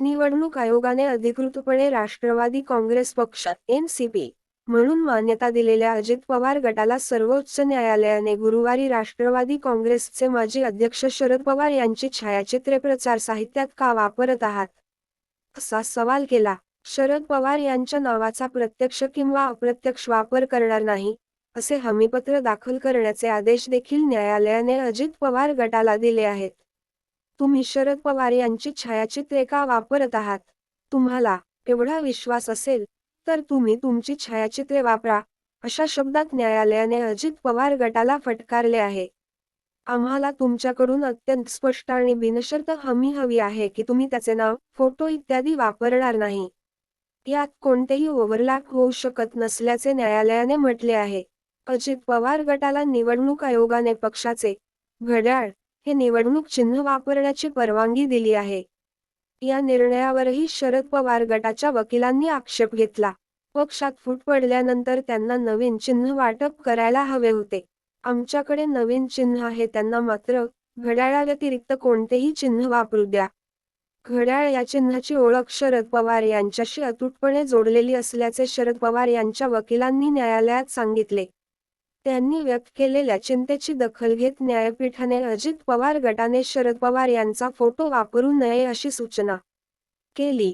निवडणूक आयोगाने अधिकृतपणे राष्ट्रवादी काँग्रेस पक्ष एनसीपी म्हणून मान्यता दिलेल्या अजित पवार गटाला सर्वोच्च न्यायालयाने गुरुवारी राष्ट्रवादी काँग्रेसचे माजी अध्यक्ष शरद पवार यांची छायाचित्रे प्रचार साहित्यात का वापरत आहात? असा सवाल केला. शरद पवार यांच्या नावाचा प्रत्यक्ष किंवा अप्रत्यक्ष वापर करणार नाही असे हमीपत्र दाखल करण्याचे आदेश देखील न्यायालयाने अजित पवार गटाला दिले आहेत. तुम्ही शरद पवार यांची छायाचित्रे का वापरत आहात. तुम्हाला एवढा विश्वास असेल तर तुम्ही तुमची छायाचित्रे वापरा. अशा शब्दात न्यायालयाने अजित पवार गटाला फटकारले आहे. आम्हाला तुमच्याकडून अत्यंत स्पष्ट आणि बिनशर्त हमी हवी आहे की तुम्ही त्याचे नाव फोटो इत्यादी वापरणार नाही. यात कोणतेही ओव्हरलॅप होऊ शकत नसल्याचे न्यायालयाने म्हटले आहे. अजित पवार गटाला निवडणूक आयोगाने पक्षाचे घड्याळ हे निवडणूक चिन्ह वापरण्याची परवानगी दिली आहे. या निर्णयावरही शरद पवार गटाच्या वकिलांनी आक्षेप घेतला. पक्षात फूट पडल्यानंतर त्यांना नवीन चिन्ह वाटप करायला हवे होते. आमच्याकडे नवीन चिन्ह आहे त्यांना मात्र घड्याळाव्यतिरिक्त कोणतेही चिन्ह वापरू द्या. घड्याळ या चिन्हाची ओळख शरद पवार यांच्याशी अतूटपणे जोडलेली असल्याचे शरद पवार यांच्या वकिलांनी न्यायालयात सांगितले. त्यांनी व्यक्त केलेल्या चिंतेची दखल घेत न्यायपीठाने अजित पवार गटाने शरद पवार यांचा फोटो वापरू नये अशी सूचना केली.